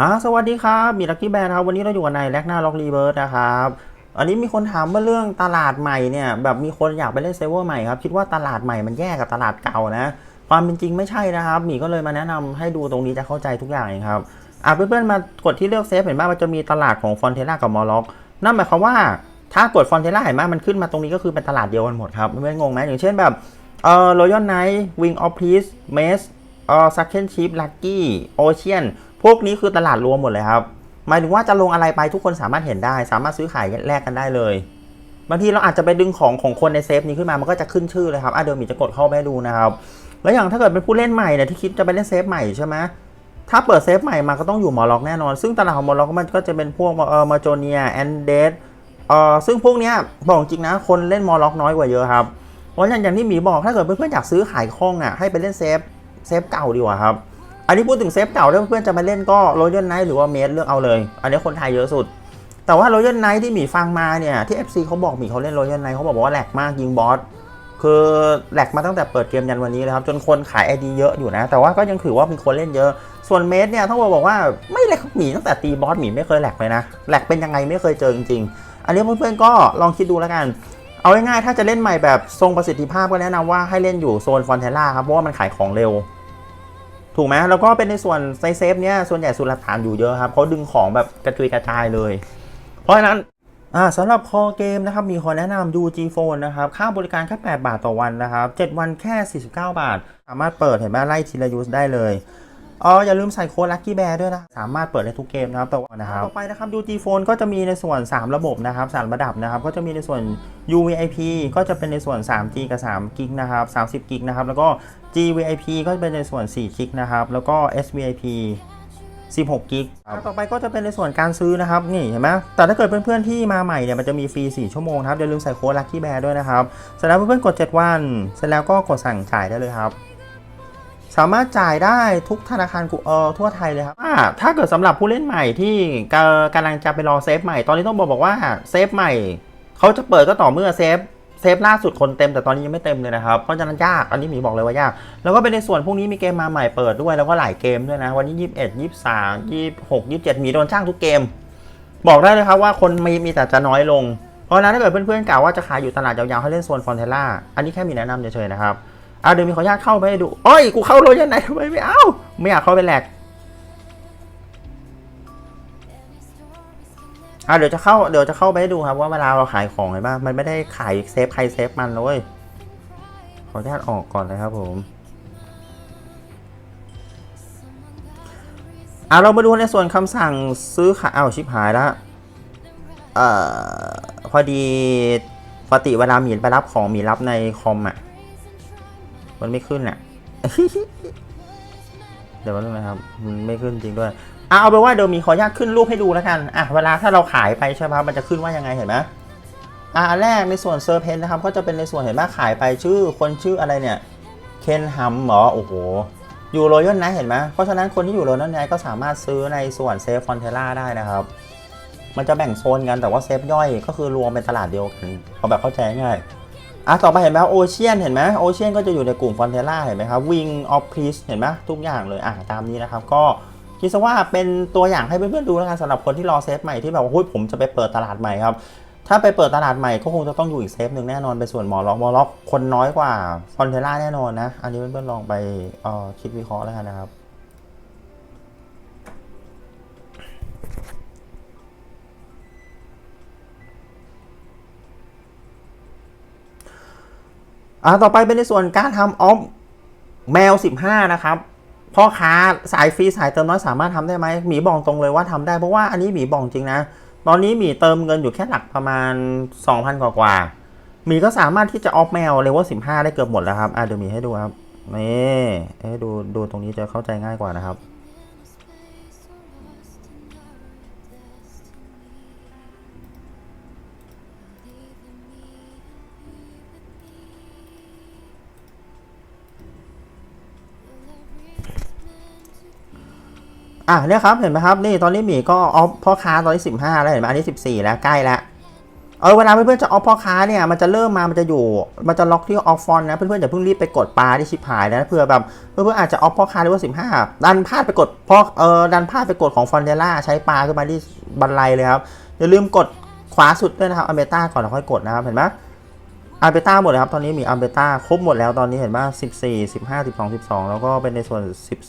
ฮะสวัสดีครับ มีลักกี้แบนครับ วันนี้เราอยู่กับนายแลกหน้าล็อกรีเวิร์สนะครับ อันนี้มีคนถามว่าเรื่องตลาดใหม่เนี่ย แบบมีคนอยากไปเล่นเซเวอร์ใหม่ครับ คิดว่าตลาดใหม่มันแย่กับตลาดเก่านะ ความเป็นจริงไม่ใช่นะครับมีก็เลยมาแนะนำให้ดูตรงนี้จะเข้าใจทุกอย่างเองครับ อะเพื่อนๆมากดที่เลือกเซฟเห็นไหมมันจะมีตลาดของฟอนเทล่ากับมอลล็อก นั่นหมายความว่าถ้ากดฟอนเทล่าเห็นไหมมันขึ้นมาตรงนี้ก็คือเป็นตลาดเดียวกันหมดครับเพื่งงไหมอย่างเช่นแบบเอ่อรอยัลไนท์วิงออฟพีซเมสเอ่อซักเคนชิพลักกี้โอเชียน วกนี้คือตลาดรวมหมดเลยครับ หมายถึงว่าจะลงอะไรไปทุกคนสามารถเห็นได้ สามารถซื้อขายแลกกันได้เลย บางทีเราอาจจะไปดึงของของคนในเซฟนี้ขึ้นมา มันก็จะขึ้นชื่อเลยครับอะเดี๋ยวหมีจะกดเข้าไปดูนะครับ แล้วอย่างถ้าเกิดเป็นผู้เล่นใหม่เนี่ยที่คิดจะไปเล่นเซฟใหม่ใช่ไหมถ้าเปิดเซฟใหม่มาก็ต้องอยู่มอล็อกแน่นอน ซึ่งตลาดของมอล็อกมันก็จะเป็นพวกเอ่อมาโจเนียแอนเดสเอ่อซึ่งพวกเนี้ยบอกจริงนะ คนเล่นมอล็อกน้อยกว่าเยอะครับเพราะอย่างอย่างที่หมีบอกถ้าเกิดเพื่อนๆอยากซื้อขายคล่องอะให้ไปเล่นเซฟเซฟเก่าดีกว่าครับ อันนี้พูดถึงเซฟเก่าถ้าเพื่อนจะมาเล่นก็โรยัลไนท์หรือว่าเมสเลือกเอาเลย อันนี้คนไทยเยอะสุด แต่ว่าโรยัลไนท์ที่หมีฟังมาเนี่ยที่ FC เขาบอกหมีเขาเล่นโรยัลไนท์เขาบอกว่าแหลกมากยิงบอสคือแหลกมาตั้งแต่เปิดเกมยันวันนี้เลยครับ จนคนขายไอดีเยอะอยู่นะ แต่ว่าก็ยังถือว่ามีคนเล่นเยอะ ส่วนเมสเนี่ยต้องบอกว่าไม่แหลกหมีตั้งแต่ตีบอสหมีไม่เคยแหลกเลยนะแหลกเป็นยังไงไม่เคยเจอจริงๆอันนี้เพื่อนๆก็ลองคิดดูแล้วกัน เอาง่ายๆถ้าจะเล่นใหม่แบบทรงประสิทธิภาพก็แนะนำว่าให้เล่นอยู่โซนฟอนเทล่าครับเพราะว่ามันขายของเร็ว ถูกไหมแล้วก็เป็นในส่วนไซเซฟเนี่ยส่วนใหญ่สุลักฐานอยู่เยอะครับเขาดึงของแบบกระจุยกระจายเลย เพราะฉะนั้นสำหรับคอเกมนะครับมีคนแนะนำดู G Phone นะครับค่าบริการแค่ 8 บาทต่อวันนะครับ 7 วันแค่ 49 บาท สามารถเปิดเห็นไหมไล่ทีละยูสได้เลย อ๋ออย่าลืมใส่โค้ด Lucky Bear ด้วยนะ สามารถเปิดได้ทุกเกมนะครับต่อวันนะครับต่อไปนะครับดู G Phone ก็จะมีในส่วน 3 ระบบนะครับ3ระดับนะครับ ก็จะมีในส่วน UVIP ก็จะเป็นในส่วน 3G กับ3 g ิกนะครับ30 g ิกนะครับ แล้วก็ GVIP ก็จะเป็นในส่วน4 g ิกนะครับ แล้วก็ SVIP 16กิกต่อไปก็จะเป็นในส่วนการซื้อนะครับ นี่เห็นไหมแต่ถ้าเกิดเพื่อนๆที่มาใหม่เนี่ย มันจะมีฟรี 4 ชั่วโมงครับ อย่าลืมใส่โค้ด Lucky Bear ด้วยนะครับ เสร็จแล้วเพื่อนๆกด 7 วัน เสร็จแล้วก็กดสั่งจ่ายได้เลยครับ สามารถจ่ายได้ทุกธนาคารกูเออทั่วไทยเลยครับอ่าถ้าเกิดสำหรับผู้เล่นใหม่ที่กำลังจะไปรอเซฟใหม่ ตอนนี้ต้องบอกบอกว่าเซฟใหม่เขาจะเปิดก็ต่อเมื่อเซฟเซฟล่าสุดคนเต็มแต่ตอนนี้ยังไม่เต็มเลยนะครับ เพราะฉะนั้นยาก อันนี้หมีบอกเลยว่ายาก แล้วก็เป็นในส่วนพวกนี้มีเกมมาใหม่เปิดด้วยแล้วก็หลายเกมด้วยนะ วันนี้ 21 23 26 27 มีโดนจ้างทุกเกม บอกได้เลยครับว่าคนมีมีแต่จะน้อยลง เพราะฉะนั้นถ้าเกิดเพื่อนๆกล่าวว่าจะขายอยู่ตลาดยาวๆให้เล่นโซนฟอนเทล่าอันนี้แค่มีแนะนำเฉยๆนะครับ อะเดี๋ยวมีขออนุญาตเข้าไปดูโอ้ยกูเข้าโรยันไหนทำไมไม่เอาไม่อยากเข้าไปแหลกอะเดี๋ยวจะเข้าเดี๋ยวจะเข้าไปดูครับว่าเวลาเราขายของเห็นป่ะมันไม่ได้ขายเซฟใครเซฟมันเลยขออนุญาตออกก่อนเลยครับผมอะเรามาดูในส่วนคำสั่งซื้อขายอ้าวชิบหายแล้วเอ่อพอดีปกติเวลาหมีไปรับของหมีรับในคอมอะ มันไม่ขึ้นอะ เดี๋ยวนึงนะครับมันไม่ขึ้นจริงด้วยอะเอาไปว่าเดี๋ยวมีขออนุญาตขึ้นรูปให้ดูแล้วกันอะเวลาถ้าเราขายไปใช่ไหมมันจะขึ้นว่ายังไงเห็นไหมอะแรกในส่วนเซอร์เพนนะครับ ก็จะเป็นในส่วนเห็นไหมขายไปชื่อคนชื่ออะไรเนี่ยเคนฮัมหรอโอ้โหอยู่โรยัลนะเห็นไหมเพราะฉะนั้นคนที่อยู่โรยัลนะก็สามารถซื้อในส่วนเซฟฟอนเทล่าได้นะครับ มันจะแบ่งโซนกันแต่ว่าเซฟย่อยก็คือรวมเป็นตลาดเดียวกันเอาแบบเข้าใจง่าย อะต่อไปเห็นไหมโอเชียนเห็นไหมโอเชียนก็จะอยู่ในกลุ่มฟอนเทล่าเห็นไหมครับวิงออฟพีซเห็นไหมทุกอย่างเลยอะตามนี้นะครับก็คิดซะว่าเป็นตัวอย่างให้เพื่อนๆดูแล้วกันสำหรับคนที่รอเซฟใหม่ที่แบบว่าเฮ้ยผมจะไปเปิดตลาดใหม่ครับ ถ้าไปเปิดตลาดใหม่ก็คงจะต้องอยู่อีกเซฟหนึ่งแน่นอนเป็นส่วนหมอล็อกหมอล็อกคนน้อยกว่าฟอนเทล่าแน่นอนนะ อันนี้เพื่อนๆลองไปเอ่อคิดวิเคราะห์แล้วกันนะครับ อ่าต่อไปเป็นในส่วนการทำออฟแมว 15 นะครับพ่อค้าสายฟรีสายเติมน้อยสามารถทำได้ไหมหมีบอกตรงเลยว่าทำได้เพราะว่าอันนี้หมีบอกจริงนะ ตอนนี้หมีเติมเงินอยู่แค่หลักประมาณ 2,000 กว่ากว่าหมีก็สามารถที่จะออฟแมวเลเวล15ได้เกือบหมดแล้วครับอะเดี๋ยวหมีให้ดูครับนี่ให้ดูดูตรงนี้จะเข้าใจง่ายกว่านะครับ อะเนี่ยครับเห็นไหมครับนี่ตอนนี้หมีก็ออฟพ่อค้าตอนนี้สิบห้าแล้วเห็นไหมอันนี้สิบสี่แล้วใกล้แล้วเออเวลาเพื่อนๆจะออฟพ่อค้าเนี่ยมันจะเริ่มมามันจะอยู่ มันจะล็อกที่ออฟฟอนนะเพื่อนๆอย่าเพิ่งรีบไปกดปลาที่ชิปหายนะเผื่อแบบเพื่อนๆอาจจะออฟพ่อค้าหรือว่าสิบห้าดันพลาดไปกดพ่อเออดันพลาดไปกดของฟอนเดล่าใช้ปลาขึ้นมาที่บันไลเลยครับอย่าลืมกดขวาสุดด้วยนะครับอเมต้าก่อนแล้วค่อยกดนะครับเห็นไหม อาร์เบต้าหมดเลยครับ ตอนนี้มีอาร์เบต้าครบหมดแล้วตอนนี้เห็นว่า14 15 12 12 แล้วก็เป็นในส่วน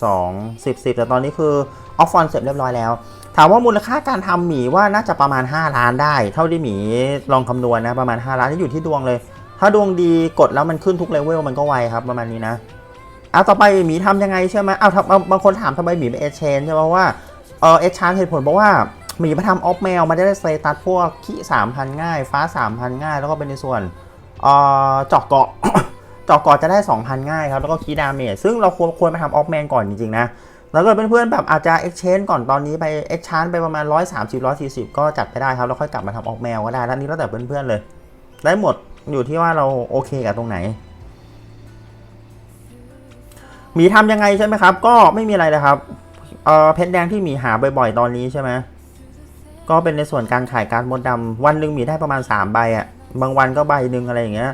12 10 10 แต่ตอนนี้คือออฟฟอนเสร็จเรียบร้อยแล้ว ถามว่ามูลค่าการทำหมีว่าน่าจะประมาณ 5 ล้านได้ เท่าที่หมีลองคำนวณนะ ประมาณ 5 ล้านที่อยู่ที่ดวงเลย ถ้าดวงดีกดแล้วมันขึ้นทุกเลเวลมันก็ไวครับประมาณนี้นะอะต่อไปหมีทำยังไงใช่ไหมอ้าวทำเอาบางคนถามทำไมหมีเป็นเอชเชนใช่ไหมว่าเออเอชชานเหตุผลเพราะว่าหมีมาทำออฟแมวมาได้สเตตัสพวกขี้สามพันง่าย ฟ้าสามพันง่าย แล้วก็เป็นในส่วน เจาะเกาะเจาะเกาะจะได้ 2,000 ง่ายครับ แล้วก็คีดาเมจซึ่งเราควรควรไปทำออฟแมนก่อนจริงๆนะ แล้วก็เพื่อนๆแบบอาจจะ exchange ก่อนตอนนี้ไป exchange ไปประมาณ 130 140 ก็จัดไปได้ครับ แล้วค่อยกลับมาทำออฟแมวก็ได้แล้วนี้แล้วแต่เพื่อนๆเลย ได้หมดอยู่ที่ว่าเราโอเคกับตรงไหนหมีทำยังไงใช่ไหมครับ ก็ไม่มีอะไรเลยครับเออเพชรแดงที่หมีหาบ่อยๆ ตอนนี้ใช่ไหมก็เป็นในส่วนการขายการมดดำวันหนึ่งหมีได้ประมาณ3ใบอะ บางวันก็ใบหนึ่งอะไรอย่างเงี้ย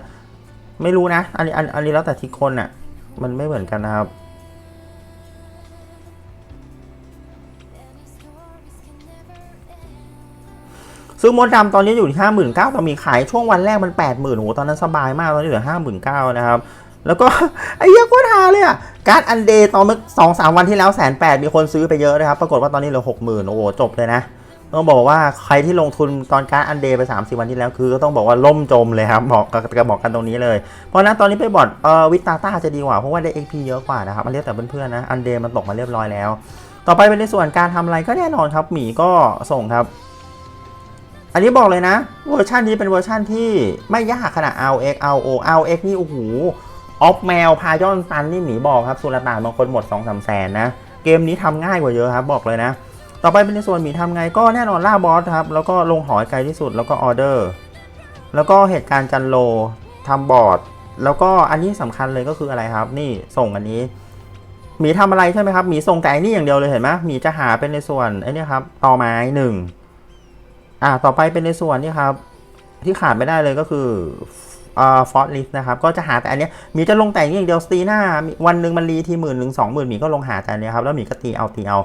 ไม่รู้นะ อันนี้อันนี้แล้วแต่ที่คนอะมันไม่เหมือนกันนะครับซื้อมดดำตอนนี้อยู่ที่ห้าหมื่นเก้าตอนมีขายช่วงวันแรกมันแปดหมื่นโหตอนนั้นสบายมากตอนนี้เหลือห้าหมื่นเก้านะครับ แล้วก็ไอ้เหี้ยโคตรฮาเลยอะการ์ดอันเดย์ตอนเมื่อสองสามวันที่แล้วแสนแปดมีคนซื้อไปเยอะนะครับ ปรากฏว่าตอนนี้เหลือหกหมื่นโอ้โหจบเลยนะ ต้องบอกว่าใครที่ลงทุนตอนการอันเดย์ไป 3 0 วันที่แล้วคือก็ต้องบอกว่าล่มจมเลยครับบอกกับบอกกันตรงนี้เลย เพราะนั้นตอนนี้ไปบอดเอ่อวิตาต้าจะดีกว่า เพราะว่าได้ XP เยอะกว่านะครับมันเรียกแต่เพื่อนๆนะอันเดย์มันตกมาเรียบร้อยแล้ว ต่อไปเป็นในส่วนการทำอะไรก็แน่นอนครับหมีก็ส่งครับอันนี้บอกเลยนะ เวอร์ชันนี้เป็นเวอร์ชันที่ไม่ยากขนาด LX LO LX นี่โอ้โหออฟแมวพายอนซันนี่หมีบอกครับสุลต่านบางคนหมด2 3แสนนะ เกมนี้ทำง่ายกว่าเยอะครับบอกเลยนะ ต่อไปเป็นในส่วนหมีทำไงก็แน่นอนล่าบอสครับ แล้วก็ลงหอยไกลที่สุดแล้วก็ออเดอร์ แล้วก็เหตุการณ์จันโลทำบอร์ด แล้วก็อันนี้สำคัญเลยก็คืออะไรครับ นี่ส่งอันนี้หมีทำอะไรใช่ไหมครับหมีส่งแต่อันนี้อย่างเดียวเลยเห็นไหมหมีจะหาเป็นในส่วนไอ้นี่ครับต่อไม้หนึ่งอ่าต่อไปเป็นในส่วนนี่ครับที่ขาดไม่ได้เลยก็คืออ่าฟอร์ลิสนะครับก็จะหาแต่อันนี้หมีจะลงแต่อันนี้อย่างเดียวสตีหน้าวันหนึ่งมันรีทีหมื่นหนึ่งสองหมื่นหมีก็ลงหาแต่อันนี้ครับแล้วหมีก็ตีเอาตีเอา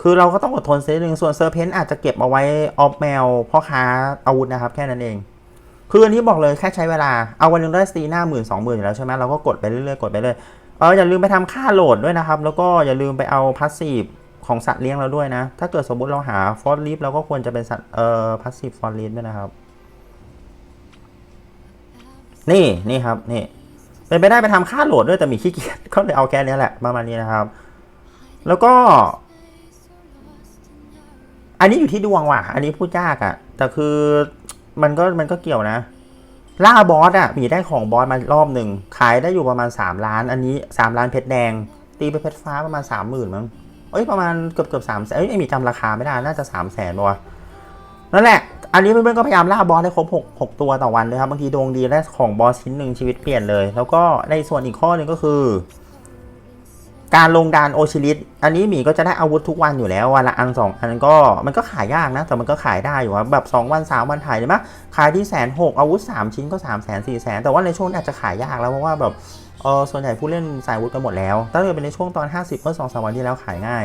คือเราก็ต้องอดทนเสียหนึ่งส่วนเซอร์เพนอาจจะเก็บเอาไว้ออฟแมวพ่อค้าอาวุธนะครับ แค่นั้นเอง คืออันนี้บอกเลยแค่ใช้เวลา เอาวันหนึงได้สตีหน้าหมื่นสองหมื่นอยู่แล้วใช่ไหมเราก็กดไปเรื่อยๆกดไปเลยเอออย่าลืมไปทำค่าโหลดด้วยนะครับ แล้วก็อย่าลืมไปเอาพาสซีฟของสัตว์เลี้ยงเราด้วยนะ ถ้าเกิดสมมติเราหาฟอสลิฟเราก็ควรจะเป็นสัตว์เอ่อพาสซีฟฟอสลิฟด้วยนะครับ นี่นี่ครับนี่เป็นไปได้ไปทำค่าโหลดด้วยแต่มีขี้เกียจก็เลยเอาแค่นี้แหละประมาณนี้นะครับ แล้วก็ อันนี้อยู่ที่ดวงว่ะ อันนี้พูดยากอะ่ะ แต่คือมันก็มันก็เกี่ยวนะ ล่าบอสอะ่ะมีได้ของบอสมารอบหนึ่งขายได้อยู่ประมาณ 3 ล้าน อันนี้ 3 ล้านเพชรแดง ตีไปเพชรฟ้าประมาณ 3 0,000มั้งเอ้ยประมาณเกือบเกือบสามแสนเอ้ยไอมีจำราคาไม่ได้น่าจะ3 0 0แสนป่ะนั่นแหละ อันนี้เพื่อนๆก็พยายามล่าบอสให้ครบ6 6ตัวต่อวันเลยครับบางทีดวงดีได้ของบอสชิ้นหนึ่งชีวิตเปลี่ยนเลย แล้วก็ในส่วนอีกข้อหนึ่งก็คือ การลงดานโอชิลิสอันนี้หมีก็จะได้อาวุธทุกวันอยู่แล้ววันละอันสองอันก็มันก็ขายยากนะแต่มันก็ขายได้อยู่ครับแบบ2วัน3วันถ่ายเลยมั้ยขายที่แสนหกอาวุธ 3 ชิ้นก็3 0 0 0 0 4 0 0 0แสนแต่ว่าในช่วงอาจจะขายยากแล้วเพราะว่าแบบเออส่วนใหญ่ผู้เล่นสายอาวุธกันหมดแล้วถ้าเกิดเป็นในช่วงตอน 50เมื่อสองสามวันที่แล้วขายง่าย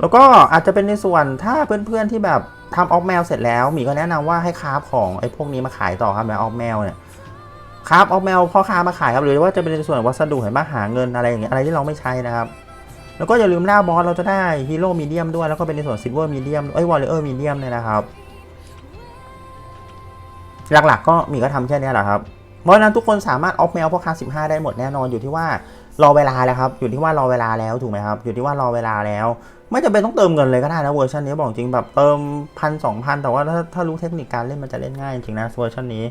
แล้วก็อาจจะเป็นในส่วนถ้าเพื่อนๆที่แบบทำออกแมวเสร็จแล้วหมีก็แนะนำว่าให้คราฟของไอ้พวกนี้มาขายต่อครับแบบออกแมวเนี่ย ครับเอาแมวพ่อค้ามาขายครับหรือว่าจะเป็นในส่วนวัสดุเห็นปะหาเงินอะไรอย่างเงี้ยอะไรที่เราไม่ใช้นะครับ แล้วก็อย่าลืมล่าบอสเราจะได้ฮีโร่มีเดียมด้วยแล้วก็เป็นในส่วนซิลเวอร์มีเดียมเอ้ยวอลเลอร์มีเดียมเนี่ยนะครับหลักๆ ก็มีก็ทำแค่นี้แหละครับเพราะฉะนั้นทุกคนสามารถออฟแมวพ่อค้า15 ได้หมดแน่นอนอยู่ที่ว่ารอเวลาแล้วครับอยู่ที่ว่ารอเวลาแล้วถูกไหมครับอยู่ที่ว่ารอเวลาแล้ว ไม่จำเป็นต้องเติมเงินเลยก็ได้นะเวอร์ชันนี้บอกจริงแบบเติมพันสองพันแต่ว่าถ้าถ้ารู้เทคนิคการเล่นมันจะเล่นง่ายจริงนะเวอร์ชันนี้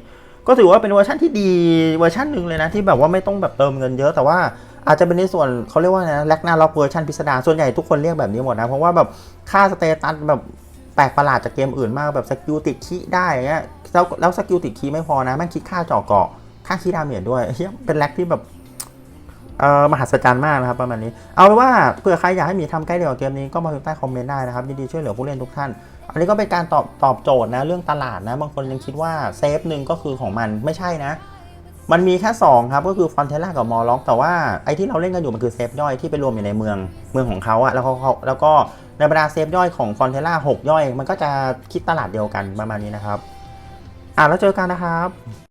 ก็ถือว่าเป็นเวอร์ชันที่ดีเวอร์ชันหนึ่งเลยนะที่แบบว่าไม่ต้องแบบเติมเงินเยอะแต่ว่าอาจจะเป็นในส่วนเขาเรียกว่านะแลกหน้าล็อกเวอร์ชันพิสดารส่วนใหญ่ทุกคนเรียกแบบนี้หมดนะ เพราะว่าแบบค่าสเตตัสแบบแปลกประหลาดจากเกมอื่นมากแบบสกิลติดคีได้เงี้ยแล้วแล้วสกิลติดคีไม่พอนะแม่งคิดค่าเจาะเกาะค่าคีดาเมจด้วยเฮ้ยเป็นแลกที่แบบ เอ่อมหัศจรรย์มากนะครับประมาณนี้ เอาเป็นว่าเผื่อใครอยากให้มีทำใกล้เดียวกับเกมนี้ก็มาพิมพ์ใต้คอมเมนต์ได้นะครับยินดีช่วยเหลือผู้เล่นทุกท่าน อันนี้ก็เป็นการตอบตอบโจทย์นะเรื่องตลาดนะบางคนยังคิดว่าเซฟหนึ่งก็คือของมันไม่ใช่นะ มันมีแค่2ครับก็คือฟอนเทล่ากับมอลล็อกแต่ว่าไอ้ที่เราเล่นกันอยู่มันคือเซฟย่อยที่ไปรวมอยู่ในเมืองเมืองของเขาอะแล้วเขาแล้วก็ในบรรดาเซฟย่อยของฟอนเทล่า6ย่อย มันก็จะคิดตลาดเดียวกันประมาณนี้นะครับอะแล้วเจอกันนะครับ